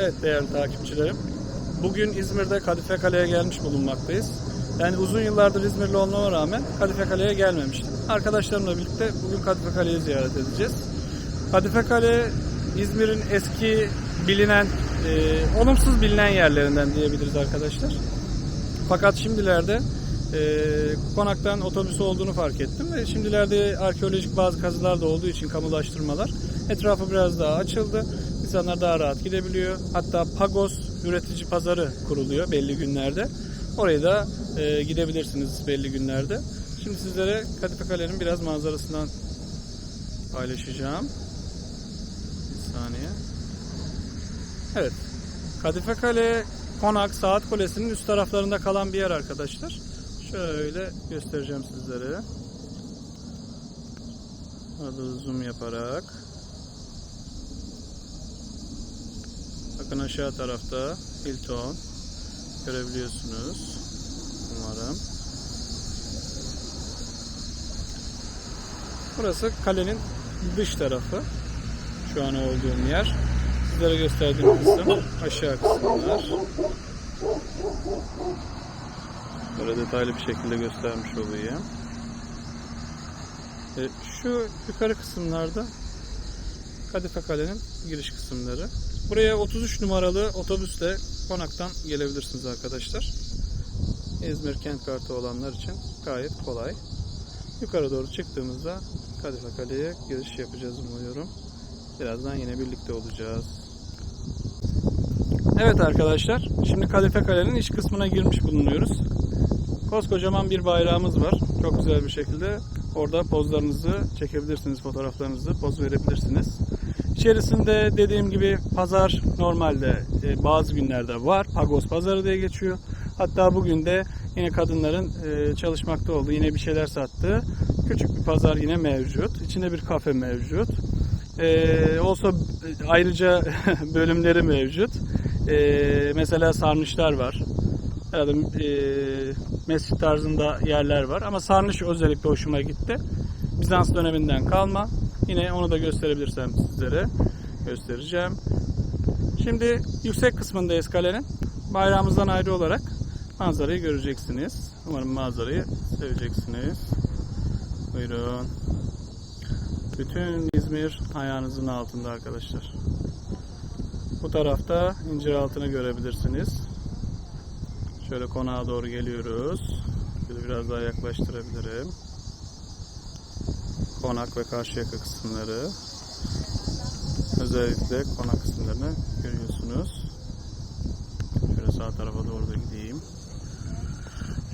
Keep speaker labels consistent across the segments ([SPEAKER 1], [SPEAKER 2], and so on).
[SPEAKER 1] Evet değerli takipçilerim. Bugün İzmir'de Kadife Kale'ye gelmiş bulunmaktayız. Yani uzun yıllardır İzmirli olmama rağmen Kadife Kale'ye gelmemiştim. Arkadaşlarımla birlikte bugün Kadife Kale'yi ziyaret edeceğiz. Kadife Kale İzmir'in eski bilinen, e, olumsuz bilinen yerlerinden diyebiliriz arkadaşlar. Fakat şimdilerde e, konaktan otobüsü olduğunu fark ettim ve şimdilerde arkeolojik bazı kazılar da olduğu için kamulaştırmalar etrafı biraz daha açıldı. İnsanlar daha rahat gidebiliyor. Hatta Pagos üretici pazarı kuruluyor belli günlerde. Oraya da e, gidebilirsiniz belli günlerde. Şimdi sizlere Kadife Kale'nin biraz manzarasından paylaşacağım. Bir saniye. Evet. Kadife Kale Konak Saat Kulesi'nin üst taraflarında kalan bir yer arkadaşlar. Şöyle göstereceğim sizlere. Burada zoom yaparak. Bakın aşağı tarafta Hilton görebiliyorsunuz. Umarım. Burası kalenin dış tarafı. Şu an olduğum yer. Sizlere gösterdiğim kısım aşağı kısımlar. Böyle detaylı bir şekilde göstermiş olayım. E, şu yukarı kısımlarda Kadife Kale'nin giriş kısımları. Buraya 33 numaralı otobüsle konaktan gelebilirsiniz arkadaşlar. İzmir kent kartı olanlar için gayet kolay. Yukarı doğru çıktığımızda Kadife Kale'ye giriş yapacağız umuyorum. Birazdan yine birlikte olacağız. Evet arkadaşlar, şimdi Kadife Kale'nin iç kısmına girmiş bulunuyoruz. Koskocaman bir bayrağımız var. Çok güzel bir şekilde orada pozlarınızı çekebilirsiniz, fotoğraflarınızı poz verebilirsiniz. İçerisinde dediğim gibi pazar normalde e, bazı günlerde var. Pagos pazarı diye geçiyor. Hatta bugün de yine kadınların e, çalışmakta olduğu, yine bir şeyler sattığı küçük bir pazar yine mevcut. İçinde bir kafe mevcut. E, olsa ayrıca bölümleri mevcut. E, mesela sarnıçlar var. Herhalde e, mescit tarzında yerler var. Ama sarnıç özellikle hoşuma gitti. Bizans döneminden kalma. Yine onu da gösterebilirsem sizlere göstereceğim. Şimdi yüksek kısmındayız kalenin. Bayrağımızdan ayrı olarak manzarayı göreceksiniz. Umarım manzarayı seveceksiniz. Buyurun. Bütün İzmir ayağınızın altında arkadaşlar. Bu tarafta incir altını görebilirsiniz. Şöyle konağa doğru geliyoruz. Şöyle biraz daha yaklaştırabilirim. Konak ve Karşıyaka kısımları. Özellikle konak kısımlarını görüyorsunuz. Şöyle sağ tarafa doğru da gideyim.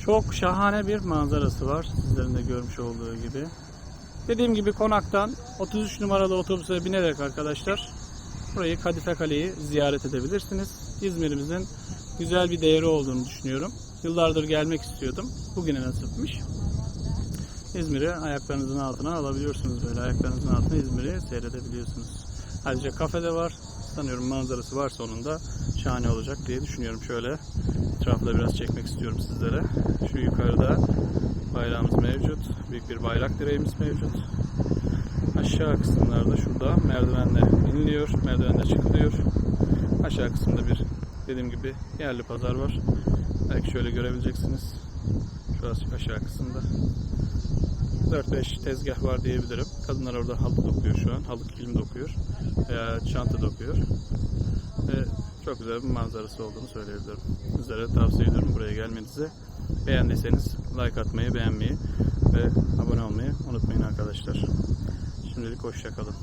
[SPEAKER 1] Çok şahane bir manzarası var. Sizlerin de görmüş olduğu gibi. Dediğim gibi konaktan 33 numaralı otobüse binerek arkadaşlar burayı Kadife Kale'yi ziyaret edebilirsiniz. İzmir'imizin güzel bir değeri olduğunu düşünüyorum. Yıllardır gelmek istiyordum. Bugüne nasipmiş. İzmir'i ayaklarınızın altına alabiliyorsunuz böyle. Ayaklarınızın altına İzmir'i seyredebiliyorsunuz. Ayrıca kafede var. Sanıyorum manzarası var sonunda. Şahane olacak diye düşünüyorum. Şöyle etrafı biraz çekmek istiyorum sizlere. Şu yukarıda bayrağımız mevcut. Büyük bir bayrak direğimiz mevcut. Aşağı kısımlarda şurada merdivenle iniliyor. Merdivenle çıkılıyor. Aşağı kısımda bir dediğim gibi yerli pazar var. Belki şöyle görebileceksiniz. Şurası aşağı kısımda. 4-5 tezgah var diyebilirim. Kadınlar orada halı dokuyor şu an. Halı kilim dokuyor. Veya çanta dokuyor. Ve çok güzel bir manzarası olduğunu söyleyebilirim. Sizlere tavsiye ediyorum buraya gelmenizi. Beğendiyseniz like atmayı, beğenmeyi ve abone olmayı unutmayın arkadaşlar. Şimdilik hoşçakalın.